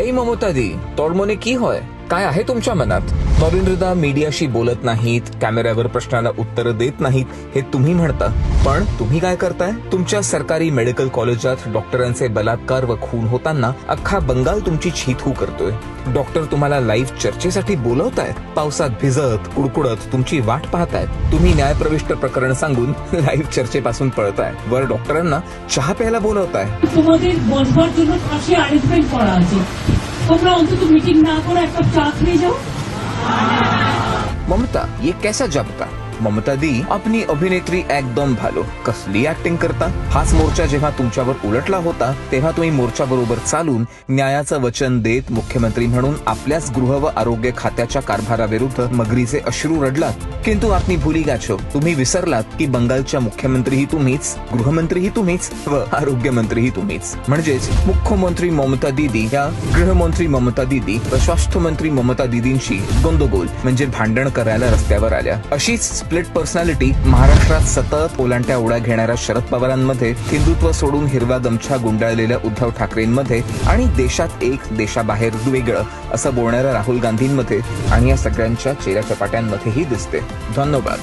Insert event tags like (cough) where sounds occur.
এই মমতাদি তোর মনে কি হয়? काय आहे तुमच्या मनात नरेंद्रदा मीडियाशी बोलत नाहीत कॅमेऱ्यावर प्रश्नाला उत्तर देत नाहीत हे तुम्ही म्हणता पण तुम्ही काय करताय तुमच्या सरकारी मेडिकल कॉलेजात डॉक्टरांचे बलात्कार व खून होताना अख्खा बंगाल तुमची छीथू करतोय डॉक्टर तुम्हाला लाईव्ह चर्चेसाठी बोलवतायत पावसात भिजत कुडकुडत तुमची वाट पाहतायत तुम्ही न्यायप्रविष्ट प्रकरण सांगून (laughs) लाईव्ह चर्चेपासून पळताय वर डॉक्टरांना चहा प्यायला बोलवताय তোমাদের বসবার জন্য পাশে অ্যারেঞ্জমেন্ট করা আছে তোমরা অন্তত মিটিং না করে একটা চা খেয়ে যাও ममता ये कैसा जमता ममता दी आपली अभिनेत्री एकदम भालो. कसली ऍक्टिंग करता? हाच मोर्चा जेव्हा तुमच्यावर उलटला होता तेव्हा तुम्ही मोर्चा बरोबर चालून न्यायाचं वचन देत मुख्यमंत्री म्हणून आपल्याच गृह व आरोग्य खात्याच्या कारभाराविरुद्ध मगरीचे अश्रू रडलात. किंतु आपली भुली गाचो तुम्ही विसरलात की बंगालच्या मुख्यमंत्रीही तुम्हीच गृहमंत्रीही तुम्हीच व आरोग्यमंत्रीही तुम्हीच. म्हणजेच मुख्यमंत्री ममता दिदी या गृहमंत्री ममता दिदी व स्वास्थ्य मंत्री ममता दिदींशी गोंदगोल म्हणजे भांडण करायला रस्त्यावर आल्या. अशीच स्प्लिट पर्सनॅलिटी महाराष्ट्रात सतत ओलांट्या उड्या घेणाऱ्या शरद पवारांमध्ये हिंदुत्व सोडून हिरवा गमछा गुंडाळलेल्या उद्धव ठाकरेंमध्ये आणि देशात एक देशाबाहेर वेगळं असं बोलणाऱ्या राहुल गांधींमध्ये आणि या सगळ्यांच्या चेहऱ्या चपाट्यांमध्येही दिसते. धन्यवाद.